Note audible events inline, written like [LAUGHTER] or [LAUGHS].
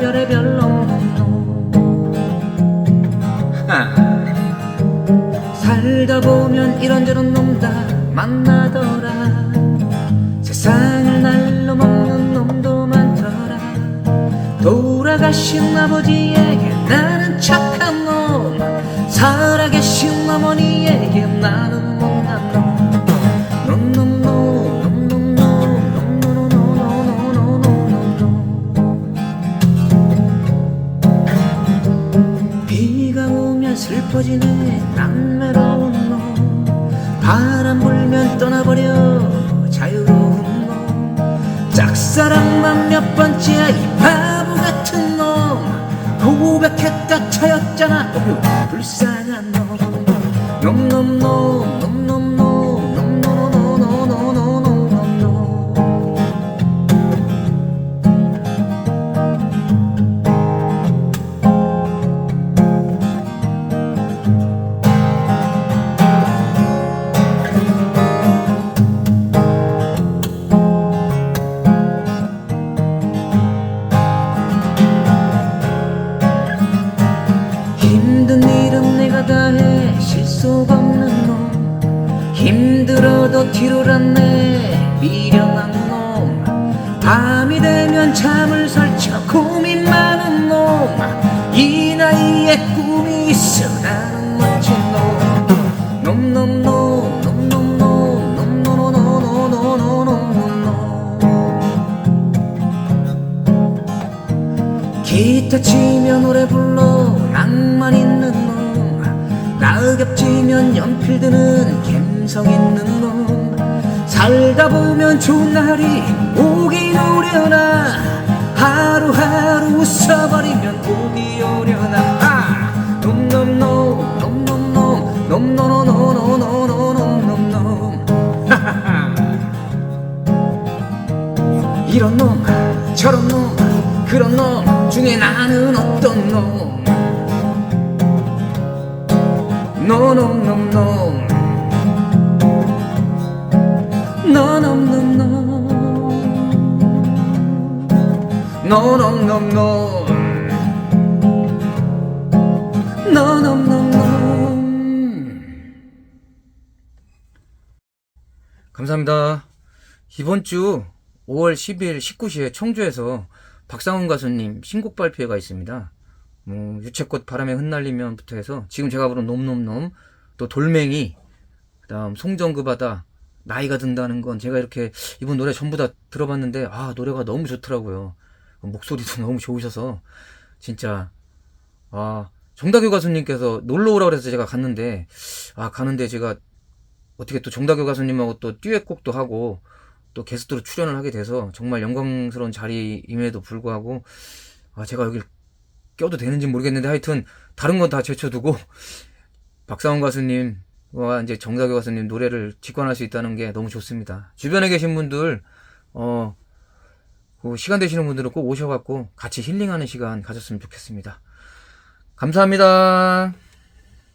별의별 놈놈놈 살다 보면 이런저런 놈 다 만나더라. 세상을 날로 먹는 놈도 많더라. 돌아가신 아버지에게 나는 착한 놈. 살아계신 어머니에게 나는 난 외로운 놈 바람 불면 떠나버려. 자유로운 놈 짝사랑만 몇 번째야 이 바보 같은 놈 고백했다 차였잖아. 어휴 불쌍한 놈 놈놈놈 안내 미련한 놈 밤이 되면 잠을 설쳐 고민 많은 놈 이 나이에 꿈이 있어 나는 멋진 놈 놈놈놈 놈놈놈 놈놈 기타 치며 노래 불러 낭만 있는 놈 낙엽지면 연필 드는 감성 있는 놈 살다 보면 좋은 날이 오긴 오려나 하루하루 웃어버리면 오기 오려나 아! 이런 놈 저런 놈 그런 놈 중에 나는 어떤 놈 노놈놈놈 노 놈놈놈 노놈놈놈 노놈놈놈 감사합니다. 이번 주 5월 10일 19시에 청주에서 박상훈 가수님 신곡 발표회가 있습니다. 뭐 유채꽃 바람에 흩날리면부터 해서 지금 제가 부른 놈놈놈 또 돌멩이 그다음 송정그 바다 나이가 든다는 건 제가 이렇게 이분 노래 전부 다 들어봤는데 아 노래가 너무 좋더라고요. 목소리도 [LAUGHS] 너무 좋으셔서 진짜 아 정다교 가수님께서 놀러 오라고 해서 제가 갔는데 아 가는데 제가 어떻게 또 정다교 가수님하고 또 듀엣곡도 하고 또 게스트로 출연을 하게 돼서 정말 영광스러운 자리임에도 불구하고 아 제가 여길 껴도 되는지 모르겠는데 하여튼 다른 건 다 제쳐두고 [LAUGHS] 박상원 가수님과 이제 정다교 가수님 노래를 직관할 수 있다는 게 너무 좋습니다. 주변에 계신 분들 어, 그 시간 되시는 분들은 꼭 오셔갖고 같이 힐링하는 시간 가졌으면 좋겠습니다. 감사합니다.